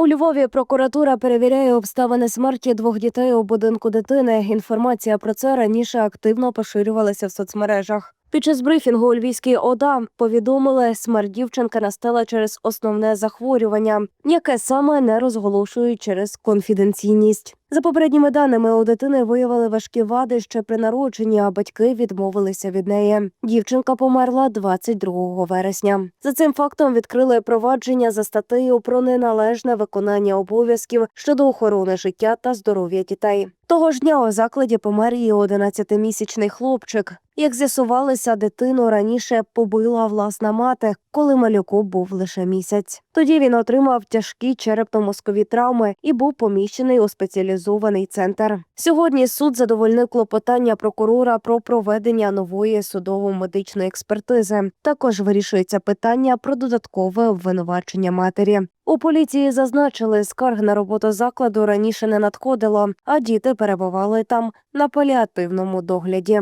У Львові прокуратура перевіряє обставини смерті двох дітей у будинку дитини. Інформація про це раніше активно поширювалася в соцмережах. Під час брифінгу у Львівській ОДА повідомили, смерть дівчинка настала через основне захворювання, яке саме не розголошують через конфіденційність. За попередніми даними, у дитини виявили важкі вади ще при народженні, а батьки відмовилися від неї. Дівчинка померла 22 вересня. За цим фактом відкрили провадження за статтею про неналежне виконання обов'язків щодо охорони життя та здоров'я дітей. Того ж дня у закладі помер і 11-місячний хлопчик. Як з'ясувалося, дитину раніше побила власна мати, коли малюку був лише місяць. Тоді він отримав тяжкі черепно-мозкові травми і був поміщений у спеціалізований центр. Сьогодні суд задовольнив клопотання прокурора про проведення нової судово-медичної експертизи. Також вирішується питання про додаткове обвинувачення матері. У поліції зазначили, скарг на роботу закладу раніше не надходило, а діти перебували там на паліативному догляді.